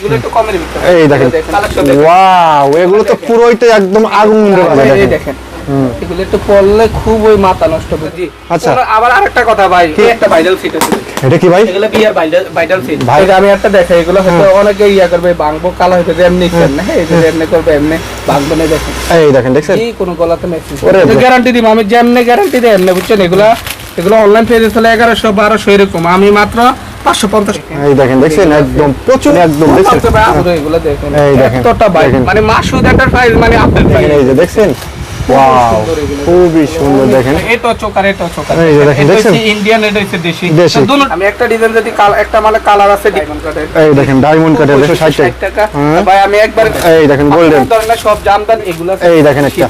এগুলো একটু কমের ভিতরে। এই দেখেন। ওয়াও এগুলো তো পুরোই তো একদম আগুন দেখেন। দেখেন এগুলো একটু পড়লে খুব ওই মাথা নষ্ট করে আচ্ছা। আবার আরেকটা কথা ভাই একটা ভাইরাল সিট আছে। এটা কি ভাই? এগুলো বিয়ার ভাইরাল ভাইরাল ভাই- ভাই আমি একটা দেখাই এগুলো হয়তো অনেকে ইয়া করবে ভাঙবো কালো হইতে যে এমনি করেন না হ্যাঁ এই যে এমনি করবে এমনি ভাঙবো না দেখেন। এই দেখেন দেখছেন? এই কোনো গলাতে মেসেজ গ্যারান্টি দিব আমি যেমনি গ্যারান্টি এমনি বুঝছেন? এগুলা এগুলো অনলাইন পেজে চলে এগারোশো বারোশো এরকম। আমি মাত্র পাঁচশো পঞ্চাশ। এই দেখেন দেখছেন? একদম প্রচুর একদম দেখছেন? এগুলো দেখেন। এই দেখেন, বাইক মানে মাসুদ মানে আপনার দেখেন এই যে দেখছেন? ওয়াও খুবই সুন্দর দেখেন। এটা চোকার এটা চোকার। এই যে দেখেন, দেখছেন? ইন্ডিয়ান এটা হচ্ছে দেশি। দেশি। আমি একটা ডিজাইন যদি একটা মালে কালার আছে ডায়মন্ড কাটের এই দেখেন ডায়মন্ড কাটের একশো ষাট 60 টাকা। ভাই আমি একবার এই দেখেন গোল্ডেন আপনার সব জামদান এগুলো এই দেখেন একটা।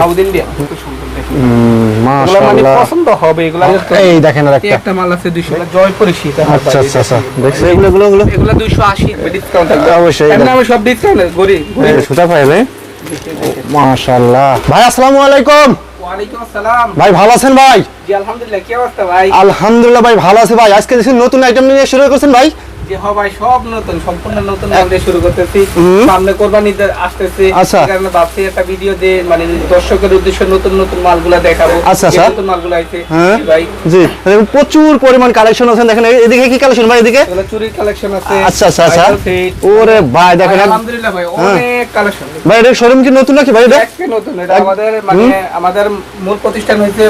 সাউথ ইন্ডিয়া খুব সুন্দর দেখেন। এগুলো মাশাআল্লাহ। পছন্দ হবে এগুলো এই দেখেন আর একটা। একটা মাল আছে 200 জয়পুরি সীতাহার আচ্ছা ভাই, আচ্ছা আচ্ছা। দেখছেন এগুলো এগুলো এগুলো। এগুলো 280 ডিসকাউন্ট থাকবে অবশ্যই, এমনি আমি সব ডিসকাউন্ট গরি গরি সুতা পাইবে মাশাআল্লাহ। ভাই আসসালামু আলাইকুম। ভাই ভালো আছেন ভাই? জি আলহামদুলিল্লাহ ভাই? আলহামদুলিল্লাহ ভাই ভালো আছে ভাই। আজকে দেখছি নতুন আইটেম নিয়ে শুরু করছেন ভাই। জি হ্যাঁ সব নতুন সম্পূর্ণ নতুন মাল শুরু করতেছি। সামনে কোরবানি আসতেছে। আচ্ছা। কারণে ভাবছি একটা ভিডিও দিয়ে মানে দর্শকের উদ্দেশ্যে নতুন নতুন মালগুলা দেখাবো। আচ্ছা, আচ্ছা। নতুন মালগুলো আইছে। হ্যাঁ। ভাই। জি। প্রচুর পরিমাণ কালেকশন আছে। দেখেন এদিকে কি কালেকশন ভাই এদিকে? চুরির কালেকশন আছে। আচ্ছা আচ্ছা আচ্ছা। ওরে ভাই দেখেন। আলহামদুলিল্লাহ ভাই হ্যাঁ। অনেক কালেকশন ভাই এটা শোরুম কি নতুন নাকি ভাই এটা? নতুন। এটা আমাদের মানে আমাদের মূল প্রতিষ্ঠান হয়েছে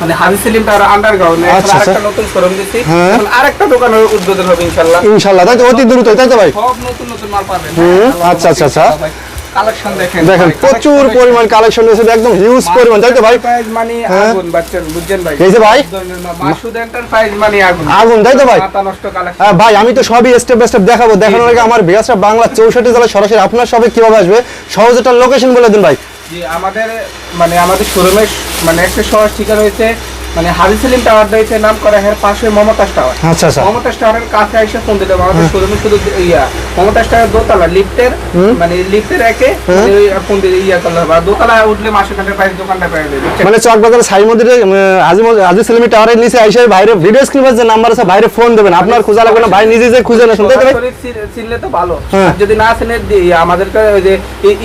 মানে হাজি সেলিম টাওয়ার আন্ডারগ্রাউন্ড। আরেকটা নতুন শোরুম দিচ্ছি। আরেকটা দোকানের উদ্বোধন হবে ইনশাআল্লাহ ইনশাআল্লাহ তাই তো অতি দ্রুত তাই তো ভাই? সব নতুন নতুন মাল পাবেন। আচ্ছা, আচ্ছা, আচ্ছা। কালেকশন দেখেন দেখেন প্রচুর পরিমাণ কালেকশন রয়েছে একদম হিউজ পরিমাণ তাই তো ভাই? মানে হ্যাঁ। আগুন বাচ্চান বুঝছেন ভাই? এই যে ভাই। সব ধরনের মাল। মাসুদ এন্টারপ্রাইজ মানে আগুন। আগুন তাই তো ভাই? মাথা নষ্ট কালেকশন ভাই আমি তো সবই স্টেপ বাই স্টেপ দেখাবো। দেখানোর আগে আমার বিয়াসটা বাংলা চৌষট্টি জেলা সরাসরি আপনার সবে কীভাবে আসবে? সহজ একটা লোকেশন বলে দিন ভাই। জি আমাদের মানে আমাদের শোরুমের মানে একটা সহজ ঠিকানা হয়েছে মানে হাজি সেলিম টাওয়ার দিয়েছে নাম করা এর পাশে মমতাজ টাওয়ার। আচ্ছা আচ্ছা। মমতাজ টাওয়ারের কাছে এসে ফোন হবে। আমাদের শোরুমে শুধু ইয়া মমতাজ টাওয়ার দোতলা লিফটের মানে লিফটের একে মানে ফোন দিয়ে ইয়া করলে হবে আর দোতলা উঠলে মাসে কাটের প্রাইস দোকানটা পেয়ে যাবে? মানে চকবাজার সাই মন্দিরে আজি আজি সেলিমি টাওয়ারের নিচে আইসে বাইরে ভিডিও স্ক্রিনের যে নাম্বার আছে বাইরে ফোন দেবেন। আপনার খোঁজা লাগবে না ভাই নিজে যে খুঁজে না শুনতে ভাই চিনলে তো ভালো। হ্যাঁ। যদি না চিনে আমাদেরকে ওই যে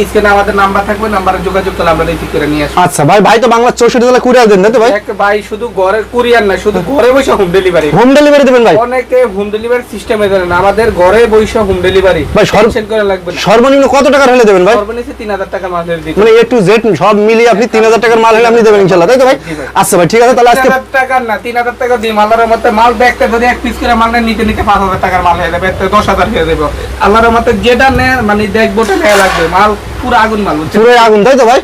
স্ক্রিনে আমাদের নাম্বার থাকবে নাম্বারে যোগাযোগ করলে আমরা রিসিভ করে নিয়ে আসব। আচ্ছা ভাই ভাই তো বাংলা চৌষট্টি জেলা কুড়িয়ে দেন তাই তো ভাই? ভাই শুধু ঘরে কুরিয়ার না শুধু ঘরে বসে হোম ডেলিভারি হোম ডেলিভারি দেবেন ভাই? অনেকে হোম ডেলিভারি সিস্টেমে জানেন আমাদের ঘরে বসে হোম ডেলিভারি ভাই, টেনশন করে লাগবে না। সর্বনিম্ন কত টাকার হলে দেবেন ভাই? সর্বনিম্ন তিন হাজার টাকা মাসের দিকে মানে এ টু জেড সব মিলিয়ে আপনি তিন হাজার টাকার মাল হলে আপনি দেবেন ইনশাল্লাহ তাই তো ভাই? আচ্ছা ভাই ঠিক আছে তাহলে আজকে হাজার টাকার না তিন হাজার টাকা দিই আল্লাহর মতে মাল ব্যাগটা যদি এক পিস করে মাল নেয় নিতে নিতে পাঁচ হাজার টাকার মাল হয়ে যাবে এতে দশ হাজার হয়ে যাবে। আল্লাহর মতে যেটা নেয় মানে দেখব ওটা লাগবে মাল পুরো আগুন মাল পুরো আগুন তাই তো ভাই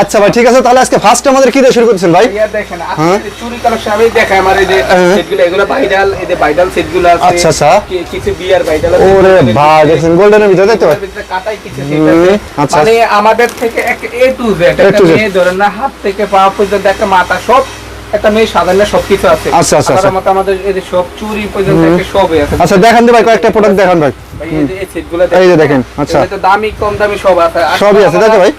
আচ্ছা ভাই ঠিক আছে তাহলে আজকে ফার্স্ট আমাদের কি দিয়ে শুরু করছেন ভাই দেখেন আজকে হ্যাঁ। যে চুরি কালেকশন আমি দেখাই আমার এই যে হ্যাঁ। সেটগুলো এগুলো ভাইরাল এই যে ভাইরাল সেটগুলো আছে আচ্ছা, আচ্ছা। কিছু বিয়ার ভাইরাল ওরে ভাই দেখছেন গোল্ডেনের ভিতরে তাই তো কাটাই কিছু হুম, set আছে। আচ্ছা। মানে আমাদের থেকে এক এ টু জেড একটা মেয়ে ধরেন না হাত থেকে পা পর্যন্ত একটা মাথা সব একটা মেয়ে সাধারণ সবকিছু আছে। আচ্ছা, আচ্ছা, আচ্ছা। আমাদের এই যে সব চুরি পর্যন্ত একটা সবই আছে। আচ্ছা দেখান দি ভাই কয়েকটা প্রোডাক্ট দেখান ভাই। এই যে এই সেটগুলো দেখেন, আচ্ছা। দামি কম দামি সব আছে। সবই আছে, তাই তো ভাই?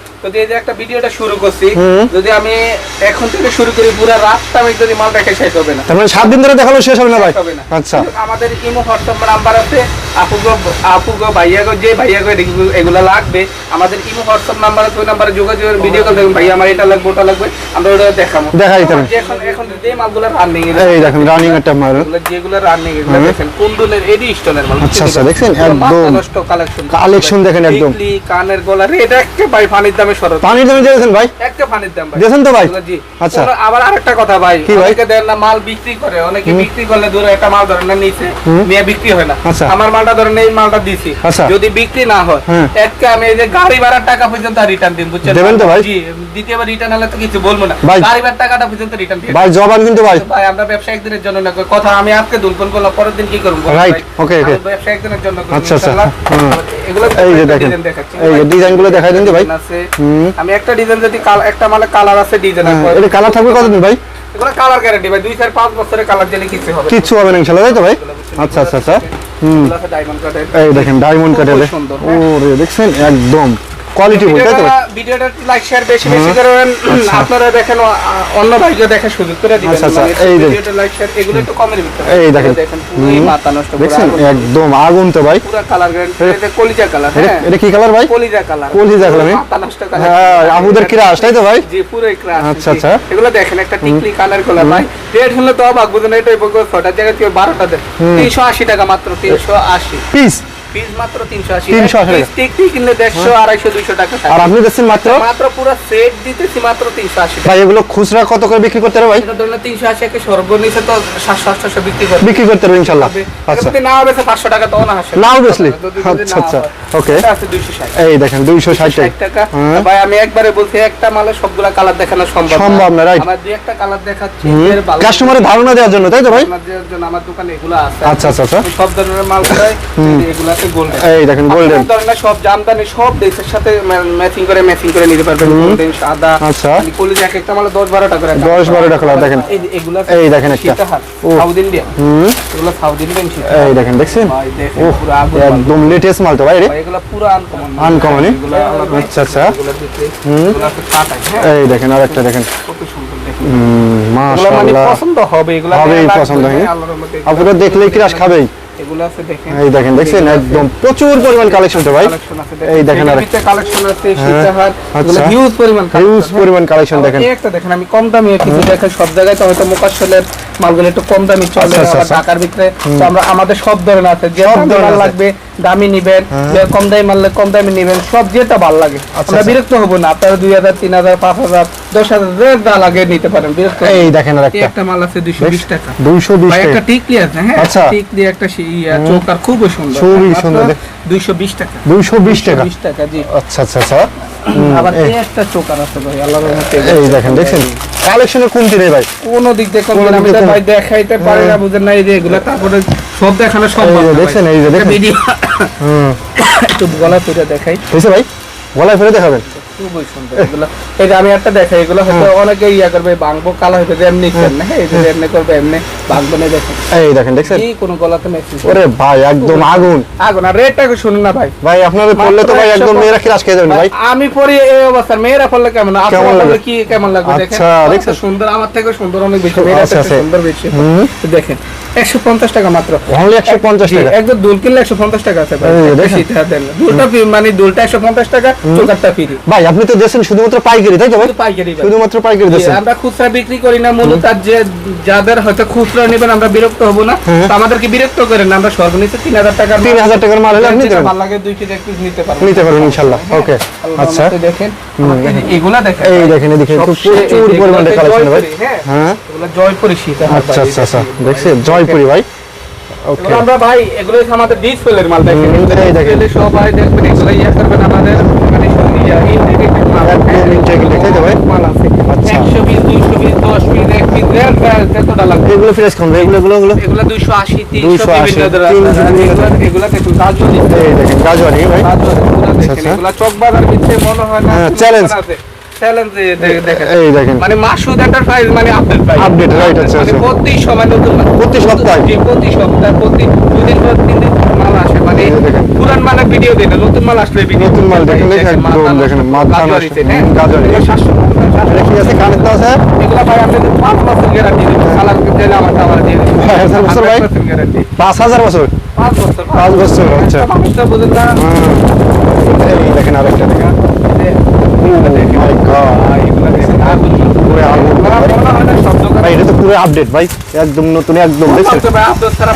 একটা ভিডিওটা শুরু করছি যদি আমি এখন থেকে শুরু করি পুরো রাতটা আমি যদি মাল রেখে শেষ হবে না। মানে সাত দিন ধরে দেখাল শেষ হবে না ভাই? আচ্ছা। আমাদের ইমো হোয়াটসঅ্যাপ নাম্বার আছে আপুগো আপুগো ভাইয়াগো যে ভাইয়াগো এগুলো- লাগবে। আমাদের ইমো হোয়াটসঅ্যাপ নাম্বার আছে ওই নাম্বারে যোগাযোগ ভিডিও কল দেখবেন ভাইয়া আমার এটা লাগবে ওটা লাগবে আমরা ওটা দেখাবো। দিতে এখন এখন যে মালগুলো রানিং এই দেখেন রানিং একটা মাল। যেগুলো রানিং এগুলো দেখেন কুন্দুলের এডি স্টোনের মাল আচ্ছা, আচ্ছা, মাথা একদম। কালেকশন Collection দেখেন একদম। কানের এটা ভাই পানির দামে সরত পানির দামে দিয়েছেন ভাই? একটা পানির দাম ভাই। দিয়েছেন তো ভাই? জি। আচ্ছা। আবার আরেকটা কথা ভাই। অনেকে দেন না মাল বিক্রি করে অনেকে বিক্রি করলে দূরে একটা মাল ধরেন না নিচে নিয়ে বিক্রি হয় না। আচ্ছা। আমার মালটা ধরেন এই মালটা দিছি। আচ্ছা। যদি বিক্রি না হয় হ্যাঁ। একটা আমি এই যে গাড়ি ভাড়ার টাকা পর্যন্ত রিটার্ন দিন বুঝছেন দেবেন তো ভাই? জি দ্বিতীয়বার রিটার্ন হলে তো কিছু বলব না। গাড়ি ভাড়ার টাকাটা পর্যন্ত রিটার্ন দিয়ে ভাই জবান কিন্তু ভাই। ভাই আমরা ব্যবসা একদিনের জন্য না কথা আমি আজকে দুলপন করলাম পরের দিন কি করব? Right, okay, okay. ব্যবসা একদিনের জন্য আচ্ছা, আচ্ছা। এগুলো এই যে দেখেন এই যে ডিজাইনগুলো দেখাই দিন ভাই। আমি একটা ডিজাইন যদি একটা মানে কালার আছে ডিজাইন হ্যাঁ, এটা কালার থাকবে কতদিন ভাই? এগুলো কালার গ্যারান্টি ভাই দুই চার পাঁচ বছরের কালার দিলে কিছু হবে হবে না ইনশাল্লাহ তাই তো ভাই? আচ্ছা আচ্ছা আচ্ছা। হুম। এই দেখেন ডায়মন্ড কাটের। ওরে দেখছেন? একদম। কোয়ালিটি ফুল তাই তো? ভিডিওটা- লাইক শেয়ার বেশি বেশি করবেন আপনারা দেখেন অন্য ভাইকে দেখা সুযোগ করে দিবেন। আচ্ছা, আচ্ছা, মানে এই। ভিডিওটা লাইক শেয়ার এগুলো একটু কমের ভিতরে। এই দেখেন। দেখেন পুরোই মাথা নষ্ট পুরো দেখছেন? একদম আগুন তো ভাই। পুরো কালার গ্যারান্টি এটা কলিজা কালার হ্যাঁ। এটা কি কালার ভাই? কলিজা কালার কলিজা colour, হ্যাঁ? মাথা নষ্ট কালার হ্যাঁ আহুদের ক্রাশ তাই তো ভাই? জি পুরোই ক্রাশ আচ্ছা, আচ্ছা। এগুলো দেখেন একটা টিকলি কালার কলার ভাই। রেট হলে তো অবাক বুঝেন এটা ছটার জায়গায় কেউ বারোটা দেন তিনশো আশি টাকা মাত্র তিনশো আশি। পিস পিস মাত্র তিনশো আশি 380 টাকা। কিনলে দেড়শো আড়াইশো দুইশো টাকা আর আপনি দিচ্ছেন মাত্র? মাত্র পুরো সেট দিতেছি মাত্র তিনশো আশি টাকা। ভাই এগুলো খুচরা কত করে বিক্রি করতে হবে ভাই? এটা ধরুন তিনশো আশি একে সর্বনিচে তো সাতশো আটশো বিক্রি করবে। বিক্রি করতে হবে ইনশাল্লাহ। আচ্ছা। যদি না হবে পাঁচশো টাকা তো না আসে। না obviously। যদি- যদি আচ্ছা, আচ্ছা। হয়। এটা আছে দুইশো ষাট। এই দেখেন দুইশো ষাট ষাট টাকা। হ্যাঁ। ভাই আমি একবারে বলছি একটা মালে সবগুলা কালার দেখানো সম্ভব সম্ভব না, right. আমার দুই একটা কালার দেখাচ্ছি এর ভালো- কাস্টমারের ধারণা দেওয়ার জন্য তাই তো ভাই? দেওয়ার জন্য আমার দোকানে এগুলো আছে। আচ্ছা, আচ্ছা, আচ্ছা। সব ধরনের মাল পাই এগুলো আছে গোল্ডেন এই দেখেন গোল্ডেন ধরনের সব জামদানি সব ড্রেসের সাথে ম্যাচিং করে ম্যাচিং করে নিতে পারবেন। গোল্ডেন সাদা আচ্ছা। কলিজা এক একটা মালে 10 12 টাকা 10 12 টাকা দেখেন। এগুলো এই দেখেন একটা। সাউথ ইন্ডিয়া হুম। এগুলো সাউথ ইন্ডিয়ান এই দেখেন দেখছেন? ভাই দেখেন ওহ পুরো আগুন মাল। একদম লেটেস্ট মাল তো ভাই রে। ভাই পুরো আনকমন। আচ্ছা, আচ্ছা। হ্যাঁ। এই দেখেন আর একটা দেখেন। কত সুন্দর দেখেন। মানে মাশাআল্লাহ। পছন্দ হবে এগুলো লাগবে, পছন্দ, হ্যাঁ। রহমতে। এগুলো- আপনারা দেখলেই ক্রাশ খাবেই। এগুলো আছে দেখেন। এই দেখেন দেখছেন? একদম প্রচুর পরিমাণ কালেকশন তো ভাই। এই দেখেন আর একটা কালেকশন আছে সীতাহার এগুলো আচ্ছা। হিউজ পরিমাণ হিউজ পরিমাণ কালেকশন হ্যাঁ। দেখেন। এই একটা দেখেন আমি কম দামি কিছু দেখেন সব জায়গায় তো হয়তো মোকাশলের মালগুলো একটু কম দামি চলে আচ্ছা, আচ্ছা, আবার আচ্ছা। ঢাকার ভিতরে তো আমরা আমাদের সব ধরনের আছে যে মাল লাগবে দামি নিবেন যে কম দামি মাল কম দামি নিবেন সব যেটা ভালো লাগে। আমরা আচ্ছা। বিরক্ত হব না আপনারা দুই হাজার তিন হাজার পাঁচ হাজার দশ হাজার যে লাগে নিতে পারেন বিরক্ত এই দেখেন একটা। মাল আছে দুইশো বিশ টাকা। দুইশো বিশ একটা টাকা। টিকলি আছে হ্যাঁ আচ্ছা। টিকলি একটা চোখ আর খুবই সুন্দর। খুবই সুন্দর। 220 টাকা। দুইশো বিশ টাকা? 220 টাকা জি। আচ্ছা আচ্ছা আচ্ছা। আবার এই- এই একটা চোকার আছে ভাই আল্লাহর রহমতে। এই দেখেন দেখছেন? কালেকশনের কমতি নেই ভাই? কোন দিক দিয়ে কোন আমি তো ভাই দেখাইতে পারি না বুঝেন না এই যে এগুলা তারপরে সব দেখানো সম্ভব দেখছেন, এই যে দেখেন। ভিডিও হুম। একটু গলা তুলে দেখাই। হয়েছে ভাই? গলায় ফেলে দেখাবেন খুবই সুন্দর এগুলো। এই যে আমি একটা দেখাই এগুলো হয়তো অনেকে ইয়া করবে ভাঙবো কালো হয়তো এমনি কেন হ্যাঁ এই যে এমনি করবে এমনি ভাঙবো না দেখেন এই দেখেন দেখছেন? কি কোনো গলাতে মেসেজ ওরে ভাই একদম আগুন। আগুন আর রেটটা শুনুন না ভাই। ভাই আপনাদের পড়লে তো ভাই একদম মেয়েরা ক্রাশ খেয়ে যাবেন ভাই আমি পরে এই অবস্থার মেয়েরা পড়লে কেমন? লাগবে? কি কেমন লাগবে দেখেন? আচ্ছা, দেখছেন? সুন্দর আমার থেকে সুন্দর অনেক বেশি মেয়েরা আচ্ছা, থেকে আচ্ছা। সুন্দর বেশি। দেখেন একশো পঞ্চাশ টাকা মাত্র। 150 জি, টাকা? একদম দুল কিনলে একশো পঞ্চাশ টাকা আছে ভাই। দেন দুলটা মানে দুলটা একশো পঞ্চাশ টাকা চোখারটা ফ্রি ভাই আপনি তো দিয়েছেন শুধুমাত্র পাইকারি তাই তো ভাই? পাইকারি শুধুমাত্র পাইকারি জি, আমরা খুচরা বিক্রি করি না মূলত যে যাদের হয়তো খুচরা নেবেন আমরা বিরক্ত হব না। তো আমাদেরকে বিরক্ত করেন না আমরা সর্বনিম্ন তিন হাজার টাকার মাল- 3000 টাকার মাল হলে আপনি দেবেন। ভালো লাগে দুই কেজি এক পিস নিতে পারবেন। নিতে পারবেন ইনশাআল্লাহ ওকে আচ্ছা। দেখেন। এগুলা দেখেন এই দেখেন এদিকে প্রচুর পরিমাণে কালেকশন ভাই জয়পুরি, হ্যাঁ হ্যাঁ। এগুলো জয়পুরি শীতে আচ্ছা ভাই, আচ্ছা আচ্ছা। দেখছেন জয়পুরি ভাই। ওকে আমরা ভাই এগুলো আমাদের ডিসপ্লের মাল দেখেন। এই দেখেন। সবাই দেখবেন এগুলো ইয়া করবেন আমাদের। ইন্টিগ্রেটেড মাল একদম integrated, তাই তো ভাই? মাল আছে আচ্ছা। 100 piece 200 piece 10 piece 1 piece rate কতটা লাগবে এগুলো ফ্রেশ কোন এগুলো এগুলো এগুলো এগুলো 280 300 বিভিন্ন ধরনের এগুলো এগুলো দেখুন এই দেখেন গাজওয়ারি ভাই গাজর এগুলো দেখেন। এগুলো চক বাজার ভিতরে মনে হয় না হ্যাঁ, চ্যালেঞ্জ এই দেখেন মানে মাসুদ এন্টারপ্রাইজ মানে আপডেট আচ্ছা। প্রতি সময় নতুন প্রতি সপ্তাহে? প্রতি সপ্তাহে প্রতি দুদিন পর তিন দিন পুরান মালের ভিডিও দেয় না নতুন মাল আসলে নতুন মাল দেখেন, দেখেন, হ্যাঁ হুম, গাজরি। এগুলো 750, এটা কি আছে কানের আছে এগুলো ভাই আপনি পাঁচ বছর গ্যারান্টি দেবেন সালাদ দিলে আমার আমার দিয়ে দেবেন। হ্যাঁ, বছর ভাই? গ্যারান্টি পাঁচ হাজার বছর? পাঁচ বছর আচ্ছা। একটা মানুষটা না। দেখেন আরেকটা দেখেন। My god. ভাই, দেখেন, আগুন। পুরো আগুন মনে ভাই। হয় না সব দোকানে ভাই এটা তো পুরো আপডেট ভাই একদম নতুন একদম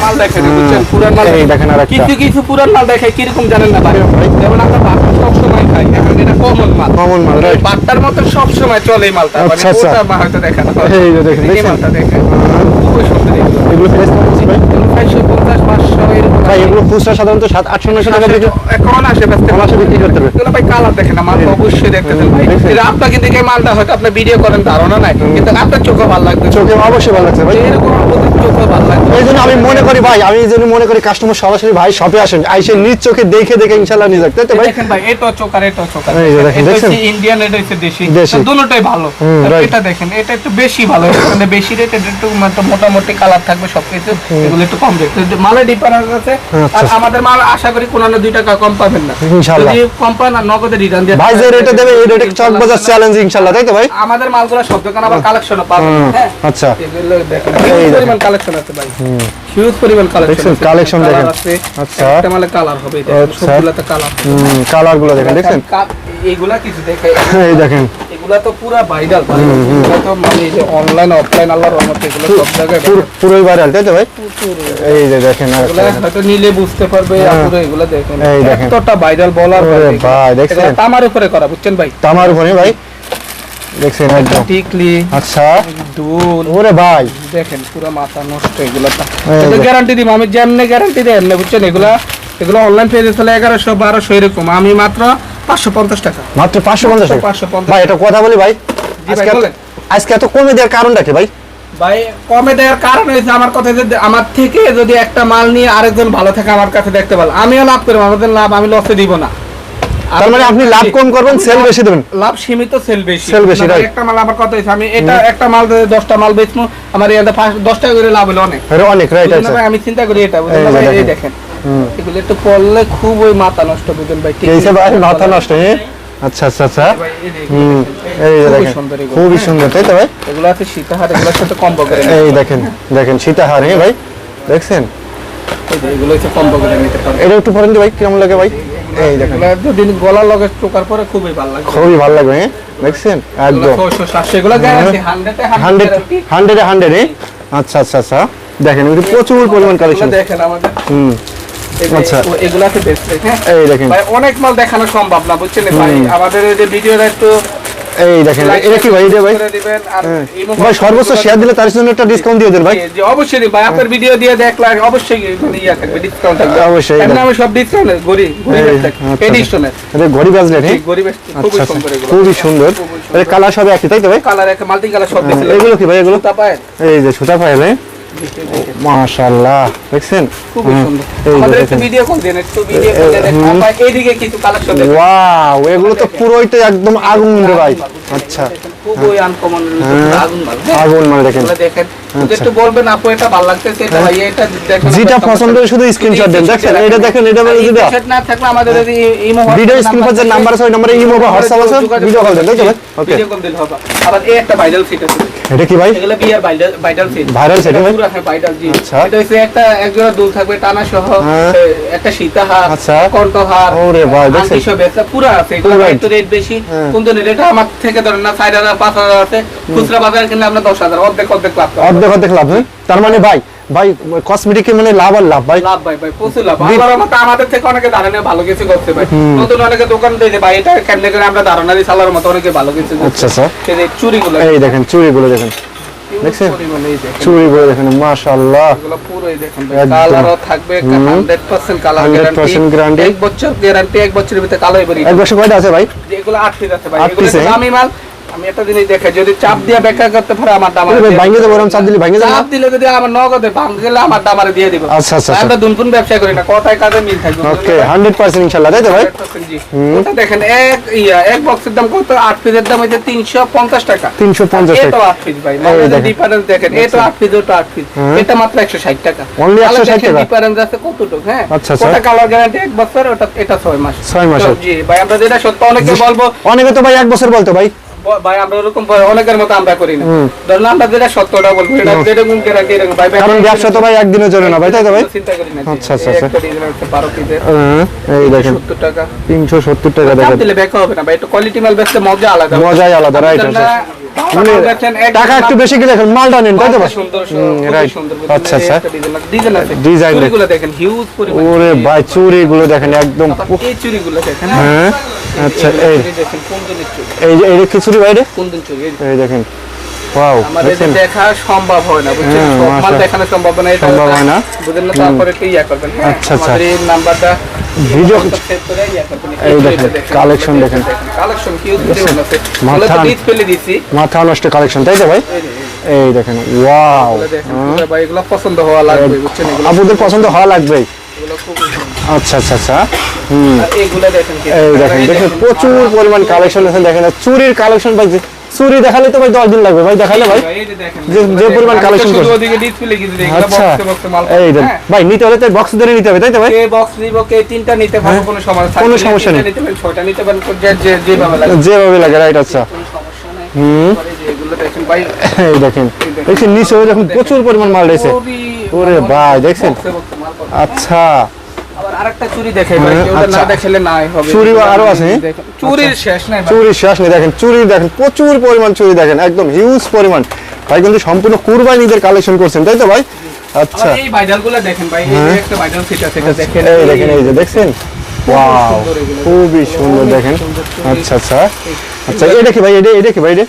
মাল দেখেন? পুরান মাল দেখেন। আর। কিছু কিছু পুরান মাল দেখে কীরকম জানেন না ভাই যেমন আমরা সব সবসময় খাই এখন এটা কমন মাল কমন মাল, রাইট বাটার মতো সবসময় চলে এই মালটা মানে আচ্ছা, আচ্ছা। ওটা দেখেন এই দেখেন, এই মালটা দেখেন খুব সুন্দর এগুলো। ফ্রেশ ভাই এগুলো 450, 500 এরকম ভাই এগুলো খুচরা সাধারণত সাত আটশো নয়শো টাকা বিক্রি। এখন আসে ব্যস্ত এখন আসে বিক্রি করতে হবে। এগুলো ভাই কালার দেখেন না মাল অবশ্যই দেখতেছেন ভাই। এটা আপনাকে দেখে মালটা হয়তো আপনি ভিডিও করেন ধারণা নাই। কিন্তু আপনার চোখে ভালো লাগবে। চোখে অবশ্যই ভালো লাগছে ভাই। এরকম চোখে করি ভাই আমি এই জন্য মনে করি কাস্টমার সরাসরি ভাই শপে আসেন। আইসে নিজ চোখে দেখে দেখে ইনশাল্লাহ নিয়ে যাক তাই তো ভাই? দেখেন ভাই এটা চোকার এটা চোকার এটা হচ্ছে ইন্ডিয়ান এটা হচ্ছে দেশি। দুটোটাই ভালো। হুম. এটা দেখেন এটা একটু বেশি ভালো। মানে বেশি রেট একটু মোটা- মোটামুটি কালার থাকবে সবকিছু। এগুলো একটু কম রেট মালে ডিফারেন্স আছে আচ্ছা। আর আমাদের মাল আশা করি কোনো না দুই টাকা কম পাবেন না। ইনশাল্লাহ। যদি কম পান আর নগদে রিটার্ন দিয়ে ভাই যে রেটে দেবে এই রেটে চকবাজার চ্যালেঞ্জ ইনশাল্লাহ তাই তো ভাই? আমাদের মালগুলো সব দোকান আবার কালেকশনও পাবেন। হ্যাঁ। আচ্ছা। এগুলো দেখেন এই পরিমাণ কালেকশন আছে ভাই। হিউজ পরিমাণ কালেকশন দেখছেন? collection দেখেন। আচ্ছা। একটা মালে কালার হবে এটা আচ্ছা। সবগুলোতে কালার হুম কালারগুলো দেখেন দেখছেন এইগুলা কিছু দেখে এই দেখেন এগুলা তো পুরা ভাইরাল এগুলা তো মানে এই যে অনলাইন অফলাইন আল্লাহর রহমতে এগুলো সব জায়গায় পুরো- পুরোই ভাইরাল তাই তো ভাই এই যে দেখেন এগুলা হয়তো নিলে বুঝতে পারবে হ্যাঁ। এগুলা দেখেন এই দেখেন। এতটা ভাইরাল বলার। ভাই? এগুলা তামার উপরে করা বুঝছেন ভাই তামার উপরে ভাই দেখছেন একদম। টিকলি আচ্ছা। ওরে ভাই। দেখেন পুরো মাথা নষ্ট এগুলা যে। গ্যারান্টি দিব আমি যেমনি গ্যারান্টি এমনি বুঝছেন? এগুলা এগুলো অনলাইন পেজে এগারোশো বারোশো এরকম। আমি মাত্র পাঁচশো পঞ্চাশ টাকা। মাত্র পাঁচশো পঞ্চাশ টাকা? 550 ভাই এটা কথা বলি ভাই। আজকে এত- কমে দেওয়ার কারণটা কি ভাই? ভাই কমে দেওয়ার কারণ হয়েছে আমার কথা যে আমার থেকে যদি একটা মাল নিয়ে আরেকজন ভালো থাকে আমার কাছে দেখতে পারো আমিও লাভ করব আমাদের লাভ আমি লসে দিব না। তার মানে আপনি লাভ কম করবেন সেল বেশি দেবেন। লাভ সীমিত সেল বেশি। Sell বেশি, right. একটা মাল আমার কথা হয়েছে? আমি এটা একটা মাল যদি দশটা মাল বেচবো আমার এই দশ টাকা করে লাভ হলো অনেক। এটা অনেক রাইট আছে আমি চিন্তা করি এটা এই এই দেখেন। দেখেন। এগুলো একটু পড়লে খুব ওই মাথা নষ্ট বুঝলেন ভাই? ঠিক সব ভাই মাথা নষ্ট হ্যাঁ আচ্ছা আচ্ছা আচ্ছা। এই যে খুবই দেখেন সুন্দর খুবই সুন্দর তাই তো ভাই? এগুলো আছে সীতাহার এগুলোর সাথে কম্বো করে এই দেখেন দেখেন সীতাহার হ্যাঁ ভাই? দেখছেন? এগুলো হচ্ছে নিতে এটা একটু পরেন ভাই কেমন লাগে ভাই? এই দেখেন। এগুলো যদি লগে চোকার পরে খুবই ভালো লাগে। খুবই ভালো লাগবে হ্যাঁ? দেখছেন? একদম। এগুলো হান্ড্রেড আচ্ছা আচ্ছা আচ্ছা। দেখেন প্রচুর পরিমাণ কালেকশন দেখেন আমাদের। হুম। আচ্ছা। ও- এগুলো আছে বেস্ট হ্যাঁ? এই দেখেন। ভাই অনেক মাল দেখানো সম্ভব না বুঝছেন? ভাই আমাদের এই যে ভিডিওটা একটু এই দেখেন এটা কি ভাই ভাই? হ্যাঁ। ভাই সর্বোচ্চ শেয়ার দিলে তার জন্য একটা ডিসকাউন্ট দিয়ে দেন ভাই। অবশ্যই ভাই আপনার ভিডিও দিয়ে দেখলে অবশ্যই মানে ইয়া থাকবে ডিসকাউন্ট থাকবে। অবশ্যই। এমনি আমি সব ডিসকাউন্ট গরি এডিশনের এটা ঘড়ি বাজলেট হ্যাঁ গরিব খুবই আচ্ছা আচ্ছা এগুলো। খুবই সুন্দর। এটা কালার সব একই তাই তো ভাই? কালার একটা মাল্টি কালার সব হ্যাঁ, এগুলো কি ভাই এগুলো? তা পায় এই যে সুতা ফাইল হ্যাঁ মাশাআল্লাহ দেখছেন? হুম, সুন্দর। আমাদের একটু ভিডিও কল দেন? একটু ভিডিও কল দেন। আপা এইদিকে কিছু কালেকশন দেখেন। ওয়াও এগুলো তো পুরোই তো একদম আগুন রে ভাই। আচ্ছা। খুবই আনকমন হ্যাঁ। আগুন মাল হ্যাঁ। আগুন মানে দেখেন। দেখেন। শুধু একটু বলবেন আপু এটা ভালো লাগতেছে এটা ভাই এটা দেখেন। যেটা পছন্দ হয় শুধু স্ক্রিনশট দেন। দেখছেন এটা দেখেন এটা যেটা স্ক্রিনশট না থাকলে আমাদের এই ইমো ভিডিও স্ক্রিন পর যে নাম্বার আছে ওই নম্বরে ইমো বা হোয়াটসঅ্যাপ আছে। ভিডিও কল দেন ওকে ভিডিও কল দিলে হবে। আবার এই একটা ভাইরাল সিট আছে। এটা কি ভাই এগুলো বিয়ার ভাইরাল ভাইরাল সিট ভাই? পুরো হ্যাঁ ভাইরাল জি আচ্ছা। এটা হইছে একটা একজোড়া দুল থাকবে টানা সহ হ্যাঁ। একটা সীতাহার আচ্ছা। কণ্ঠহার ওরে ভাই, দেখছেন? সব একটা পুরো আছে এগুলো ভাই একটু রেট বেশি হ্যাঁ। কোন দিন এটা আমার থেকে ধরেন না চার হাজার পাঁচ হাজার আছে খুচরা বাজারে কিনলে আমরা দশ হাজার অর্ধেক অর্ধেক লাভ করব। অর্ধেক অর্ধেক লাভ হ্যাঁ? তার মানে ভাই ভাই কসমেটিকে মানে লাভ আর লাভ ভাই। লাভ ভাই ভাই প্রচুর লাভ। মতো আমাদের থেকে অনেকে ধারণা ভালো কিছু করতে পারে নতুন অনেকে দোকান দিয়ে ভাই এটা কেমনে করে আমরা ধারণা সালার মতো অনেকে ভালো কিছু। আচ্ছা আচ্ছা। এই যে চুরিগুলো এই দেখেন চুড়িগুলো দেখেন। দেখছেন? এই দেখেন। দেখেন মাশাআল্লাহ। এগুলো পুরোই দেখেন ভাই। কালারও থাকবে 100% কালার 100% গ্যারান্টি বছর গ্যারান্টি এক বছরের ভিতরে কালো এবারে এক বছর কয়টা আছে ভাই? এগুলো আট পিস আছে ভাই এগুলো? দামি মাল। আমি একটা জিনিস দেখে যদি চাপ দিয়ে ব্যাখ্যা করতে পারে আমার দাম ভাই ভাঙে যাব চাপ দিলে ভাঙে যাবে চাপ দিলে যদি আমার নগদে ভাঙ গেলে আমার দাম আর দিয়ে দিব। আচ্ছা, আচ্ছা, আচ্ছা। আমরা দুনকুন ব্যবসা করি না কটায় কাজে মিল থাকবে ওকে হান্ড্রেড পার্সেন্ট ইনশাল্লাহ তাই তো ভাই? ওটা দেখেন এক ইয়া এক বক্সের দাম কত? আট পিসের দাম হচ্ছে তিনশো পঞ্চাশ টাকা। তিনশো পঞ্চাশ এটাও টাকা। আট পিস ভাই দেখেন। ডিফারেন্স দেখেন এটা আট পিস ওটা আট পিস। এটা মাত্র একশো ষাট টাকা। Only 160 টাকা? ডিফারেন্স আছে কতটুকু হ্যাঁ? আচ্ছা, আচ্ছা। ওটা কালার গ্যারান্টি এক বছর ওটা এটা ছয় মাস। ছয় মাসের। তো জি ভাই আমরা যেটা সত্য অনেকে বলব অনেকে তো ভাই এক বছর বলতো ভাই। ভাই আমরা ওরকম অনেকের মতো আমরা করি না। ধরুন আমরা যেটা সত্য ওটা বলব এটা। যেরকম গ্যারান্টি এরকম ভাই কারণ ব্যবসা তো ভাই একদিনে চলে না ভাই তাই তো ভাই? চিন্তা করি না আচ্ছা, আচ্ছা, আচ্ছা। একটা ডিজাইন হচ্ছে বারো পিসের। হ্যাঁ, এই দেখেন। সত্তর টাকা। তিনশো সত্তর টাকা দেখেন। দিলে ব্যাখ্যা হবে না ভাই একটু কোয়ালিটি মাল বেচতে মজা আলাদা। মজাই আলাদা রাইট এক টাকা একটু বেশি কি দেখেন মালটা নেন তাই তো আচ্ছা আচ্ছা। ডিজাইন দেখেন হিউজ পরিমাণ। ওরে ভাই চুড়িগুলো দেখেন একদম এই চুড়িগুলো দেখেন হ্যাঁ। আচ্ছা এগুলো এই দেখেন কোন দিনের এই যে এই খিচুড়ি বাইরে কোন দিন এই দেখেন। ওয়াও আমাদের দেখা সম্ভব হয় না বুঝছেন? হ্যাঁ, সব মাল মাশা- দেখানো সম্ভব না এটা সম্ভব হয় না। বুঝলেন না তারপরে একটু ইয়া করবেন। হ্যাঁ আচ্ছা, আচ্ছা। আমাদের এই নাম্বারটা ভিডিও সেভ করে ইয়া করবেন এই দেখেন, collection দেখেন। কালেকশন হিউজ পরিমাণ মাথা- দিছি নষ্ট কালেকশন তাই তো ভাই? এই দেখেন ওয়াও এগুলো ভাই পছন্দ হওয়া লাগবে বুঝছেন? এগুলো আপুদের পছন্দ হওয়া লাগবে। আচ্ছা আচ্ছা আচ্ছা। হুম। এগুলো দেখেন দেখেন প্রচুর পরিমাণ কালেকশন আছে দেখেন চুরির কালেকশন ভাই চুরি দেখালে তো ভাই দশ দিন লাগবে ভাই দেখালে ভাই? যে পরিমাণ করছে। ওদিকে ডিসপ্লে এগুলো আচ্ছা। বক্সে বক্সে মাল এই দেন। হ্যাঁ। ভাই নিতে হলে তো বক্স ধরে নিতে হবে তাই তো ভাই? কে বক্স নিব কে তিনটা নিতে পারব। কোনো সমস্যা কোনো সমস্যা নেই। নিতে পারেন ছয়টা নিতে পারেন যে যেভাবে লাগে। যেভাবে লাগে রাইট আচ্ছা। হুম। এগুলো দেখেন ভাই। এই দেখেন দেখছেন নিচে দেখুন প্রচুর পরিমাণ মাল রয়েছে। ওরে মানে ভাই, দেখছেন? আচ্ছা। আবার আরেকটা চুরি দেখে ভাই হ্যাঁ, কেউ না আচ্ছা। দেখলে নাই হবে। চুরি আরও আছে? চুরির শেষ নাই ভাই। চুরি শেষ নেই দেখেন চুরি দেখেন প্রচুর পরিমাণ চুরি দেখেন একদম হিউজ পরিমাণ। ভাই কিন্তু সম্পূর্ণ কুরবানিদের কালেকশন করছেন তাই তো ভাই? আচ্ছা। এই ভাইডালগুলো দেখেন ভাই এই যে একটা ভাইডাল সেট এটা দেখেন। এই দেখেন এই যে দেখছেন? ওয়াও খুবই সুন্দর দেখেন। আচ্ছা আচ্ছা। আচ্ছা এটা কি ভাই এটা এটা কি ভাই এটা?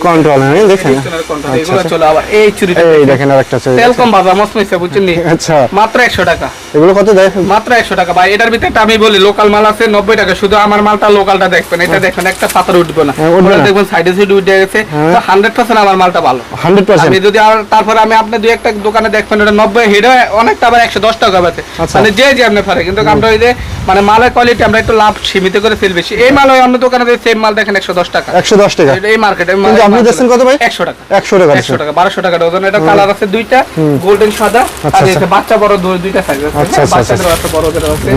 কন্ট্রোল হ্যাঁ দেখেন আচ্ছা, এগুলো আচ্ছা। চলে আবার এই চুরিটা এই দেখেন। আরেকটা চুরি তেল কম বাবা মস্ত হইছে বুঝছেন? আচ্ছা মাত্র একশো টাকা এগুলো কত দেয়? মাত্র একশো টাকা। ভাই এটার ভিতরে আমি বলি লোকাল মাল আছে নব্বই টাকা। শুধু আমার মালটা লোকালটা দেখবেন। এটা দেখবেন একটা পাতার উঠবে না। হ্যাঁ, ওটা দেখবেন সাইডে সাইডে উঠে গেছে হ্যাঁ। হান্ড্রেড পার্সেন্ট আমার মালটা ভালো। হান্ড্রেড পার্সেন্ট আমি যদি আর তারপরে আমি আপনার দুই একটা দোকানে দেখবেন ওটা নব্বই হেডে অনেকটা আবার একশো দশ টাকা আছে আচ্ছা। মানে যে যে আপনি পারে কিন্তু আমরা ওই যে মানে মালের কোয়ালিটি আমরা একটু লাভ সীমিত করে বেশি। এই মাল ওই অন্য দোকানে সেম মাল দেখেন একশো দশ টাকা। একশো দশ টাকা। এই মার্কেটে কিন্তু আপনি দিচ্ছেন কত ভাই? একশো টাকা। একশো টাকা একশো টাকা বারোশো টাকা ডজন এটা কালার আছে দুইটা গোল্ডেন সাদা। আর আচ্ছা, বাচ্চা বড় দুইটা সাইজ আছে। আচ্ছা, হ্যাঁ, আচ্ছা, আছে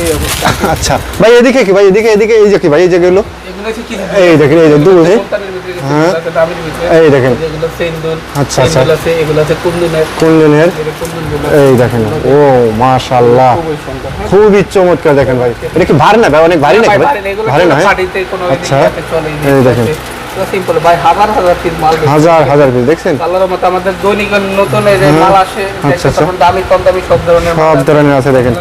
এই অবস্থা আচ্ছা ভাই এদিকে কি ভাই এদিকে এদিকে এই যে কি ভাই এই যে গেলো কি এই দেখেন এই যে দুল হ্যাঁ হ্যাঁ। ভিতরে। এই দেখেন আচ্ছা, আচ্ছা। কুন্দনের। এই দেখেন ও মাশাআল্লাহ খুবই হ্যাঁ। খুবই চমৎকার দেখেন ভাই এটা কি ভারী না ভাই অনেক ভারী না ভাই, ভারী না, হ্যাঁ? আচ্ছা। এই দেখেন। আছে। ভাই, হাজার হাজার piece মাল হাজার হাজার পিস দেখছেন? কালারের মতো আমাদের দৈনিক নতুন এই যে মাল আসে, আচ্ছা, আচ্ছা। তখন দামি কম দামি সব ধরনের সব আছে। ধরনের আছে দেখেন। এই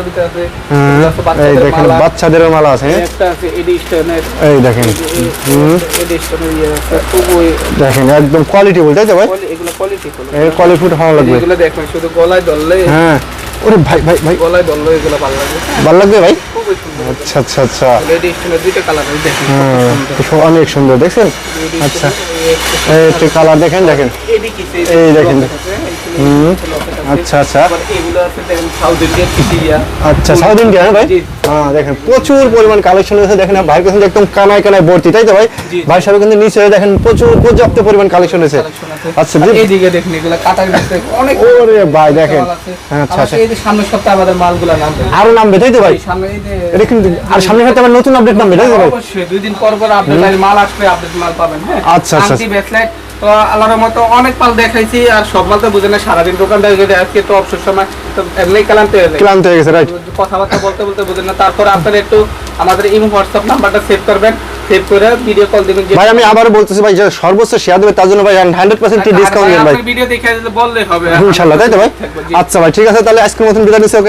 বাচ্চাদের দেখেন। বাচ্চাদের মালা আছে? একটা আছে এডিশনের এই দেখেন। এডিশনের ইয়ে আছে খুবই দেখেন একদম কোয়ালিটি বলতে তাই তো ভাই? এগুলো কোয়ালিটি এর কোয়ালিটি ভালো। লাগবে। এগুলো দেখবেন শুধু গলায় ধরলে হ্যাঁ। ওরে ভাই ভাই ভাই। গলায় ধরলে এগুলো ভালো লাগে। ভালো লাগবে ভাই? খুবই আচ্ছা আচ্ছা আচ্ছা। দুইটা কালার দেখেন হ্যাঁ অনেক সুন্দর দেখছেন? আচ্ছা। একটু কালার দেখেন দেখেন। এই দেখেন। হুম, আচ্ছা আচ্ছা। সাউথ আচ্ছা সাউথ ইন্ডিয়ান ভাই? হ্যাঁ দেখেন প্রচুর পরিমাণ কালেকশন রয়েছে দেখেন ভাইয়ের কাছে একদম কানায় কানায় ভর্তি তাই তো ভাই? ভাই সাহেব কিন্তু নিচে দেখেন প্রচুর পর্যাপ্ত পরিমাণ কালেকশন রয়েছে। আচ্ছা এইদিকে দেখেন এগুলো কাটার অনেক ওরে ভাই দেখেন। হ্যাঁ, আচ্ছা আচ্ছা। এই যে সামনের সপ্তাহে আমাদের মালগুলো নামবে। আরও নামবে তাই তো ভাই? সামনে এই কিন্তু আর সামনে হয়তো আবার নতুন আপডেট নামবে তাই অবশ্যই দুই দিন পর পর আপডেট মাল আসবে আপডেট মাল পাবেন হ্যাঁ? আচ্ছা, আচ্ছা। আংটি তো আল্লাহর মতো অনেক মাল দেখাইছি আর সব মাল তো বুঝে না সারাদিন দোকানদার যদি আজকে তো অবসর সময় তো এমনি ক্লান্ত হয়ে যায়। ক্লান্ত হয়ে গেছে রাইট কথাবার্তা বলতে বলতে বুঝেন না তারপর আপনারা একটু আমাদের ইমো হোয়াটসঅ্যাপ নাম্বারটা সেভ করবেন সেভ করে ভিডিও কল দিবেন ভাই আমি আবারও বলতেছি ভাই সর্বোচ্চ শেয়ার দেবে তার জন্য ভাই ডিসকাউন্ট দেন ভাই ভিডিও দেখে বললে হবে ইনশাল্লাহ তাই তো ভাই? আচ্ছা ভাই ঠিক আছে তাহলে আজকের মতন বিদায়